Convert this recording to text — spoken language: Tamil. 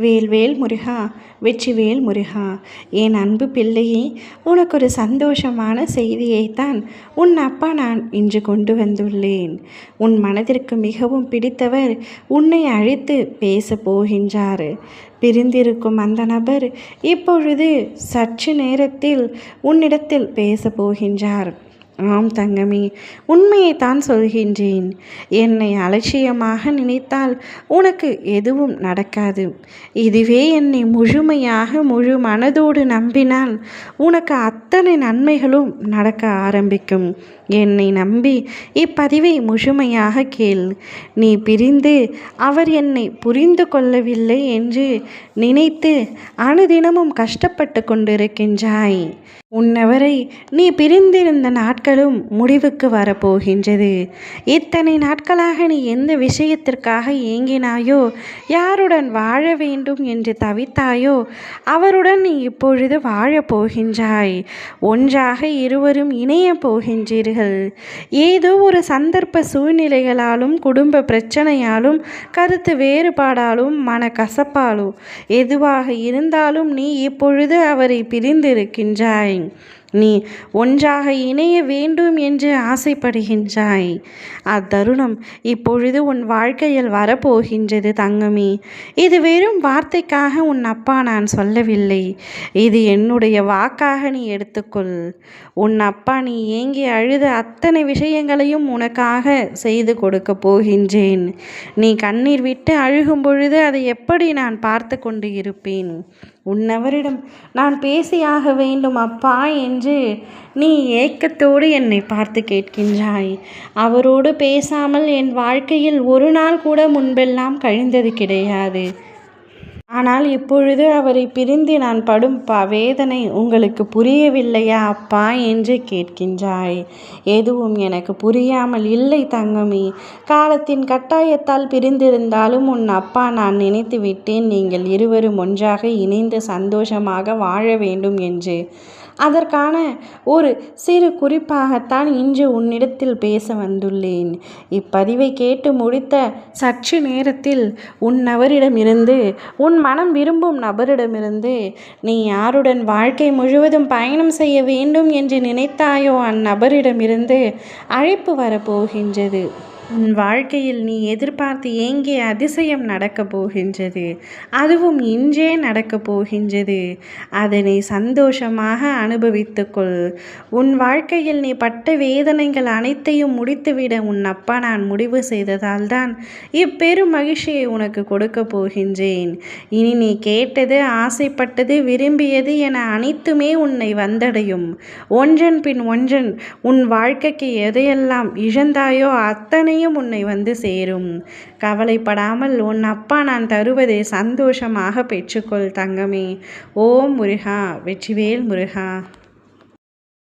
வேல்வேல் முருகா வெற்றிவேல் முருகா. என் அன்பு பிள்ளையே உனக்கு ஒரு சந்தோஷமான செய்தியைத்தான் உன் அப்பா நான் இன்று கொண்டு வந்துள்ளேன். உன் மனதிற்கு மிகவும் பிடித்தவர் உன்னை அழைத்து பேச போகின்றார். பிரிந்திருக்கும் அந்த நபர் இப்பொழுது சற்று நேரத்தில் உன்னிடத்தில் பேச போகின்றார். ஆம் தங்கமே உண்மையை தான் சொல்கின்றேன். என்னை அலட்சியமாக நினைத்தால் உனக்கு எதுவும் நடக்காது. இதுவே என்னை முழுமையாக முழு மனதோடு நம்பினால் உனக்கு அத்தனை நன்மைகளும் நடக்க ஆரம்பிக்கும். என்னை நம்பி இப்பதிவை முழுமையாக கேள். நீ பிரிந்து அவர் என்னை புரிந்து கொள்ளவில்லை என்று நினைத்து அனுதினமும் கஷ்டப்பட்டு கொண்டிருக்கின்றாய். உன்னவரை நீ பிரிந்திருந்த நாட்களும் முடிவுக்கு வரப்போகின்றது. இத்தனை நாட்களாக நீ எந்த விஷயத்திற்காக ஏங்கினாயோ யாருடன் வாழ வேண்டும் என்று தவித்தாயோ அவருடன் நீ இப்பொழுது வாழப் போகின்றாய். ஒன்றாக இருவரும் இணைய போகின்றீர்கள். ஏதோ ஒரு சந்தர்ப்ப சூழ்நிலைகளாலும் குடும்ப பிரச்சனையாலும் கருத்து வேறுபாடாலும் மன கசப்பாலோ எதுவாக இருந்தாலும் நீ இப்பொழுது அவரை பிரிந்திருக்கின்றாய். நீ ஒன்றாக இணைய வேண்டும் என்று ஆசைப்படுகின்றாய். அத்தருணம் இப்பொழுது உன் வாழ்க்கையில் வரப்போகின்றது தங்கமே. இது வெறும் வார்த்தைக்காக உன் அப்பா நான் சொல்லவில்லை. இது என்னுடைய வாக்காக நீ எடுத்துக்கொள். உன் அப்பா நீ ஏங்கி அழுத அத்தனை விஷயங்களையும் உனக்காக செய்து கொடுக்க போகின்றேன். நீ கண்ணீர் விட்டு அழுகும் பொழுது அதை எப்படி நான் பார்த்து கொண்டு இருப்பேன்? உன்னவரிடம் நான் பேசியாக வேண்டும் அப்பா என்று நீ ஏக்கத்தோடு என்னை பார்த்து கேட்கின்றாய். அவரோடு பேசாமல் என் வாழ்க்கையில் ஒரு நாள் கூட முன்பெல்லாம் கழிந்தது கிடையாது. ஆனால் இப்பொழுது அவரை பிரிந்து நான் படும் ப வேதனை உங்களுக்கு புரியவில்லையா அப்பா? என்று கேட்கின்றாய். எதுவும் எனக்கு புரியாமல் இல்லை தங்கமி காலத்தின் கட்டாயத்தால் பிரிந்திருந்தாலும் உன் அப்பா நான் நினைத்து விட்டேன். நீங்கள் இருவரும் ஒன்றாக இணைந்து சந்தோஷமாக வாழ வேண்டும் என்று. அதற்கான ஒரு சிறு குறிப்பாகத்தான் இன்று உன்னிடத்தில் பேச வந்துள்ளேன். இப்பதிவை கேட்டு முடித்த சற்று நேரத்தில் உன்னவரிடமிருந்து உன் உன் மனம் விரும்பும் நபரிடமிருந்து நீ யாருடன் வாழ்க்கை முழுவதும் பயணம் செய்ய வேண்டும் என்று நினைத்தாயோ அந்நபரிடமிருந்து அழைப்பு வரப்போகின்றது. உன் வாழ்க்கையில் நீ எதிர்பார்த்து எங்கே அதிசயம் நடக்கப் போகின்றது. அதுவும் இன்றே நடக்கப் போகின்றது. அதனை சந்தோஷமாக அனுபவித்துக்கொள் உன் வாழ்க்கையில் நீ பட்ட வேதனைகள் அனைத்தையும் முடித்துவிட உன் அப்பா நான் முடிவு செய்ததால் தான் இப்பெரும் மகிழ்ச்சியை உனக்கு கொடுக்க போகின்றேன். இனி நீ கேட்டது ஆசைப்பட்டது விரும்பியது என அனைத்துமே உன்னை வந்தடையும். ஒன்றன் பின் ஒன்றன் உன் வாழ்க்கைக்கு எதையெல்லாம் இழந்தாயோ அத்தனை நிச்சயம் உன்னை வந்து சேரும். கவலைப்படாமல் உன் அப்பா நான் தருவதை சந்தோஷமாக பெற்றுக்கொள் தங்கமே. ஓம் முருகா வெற்றிவேல் முருகா.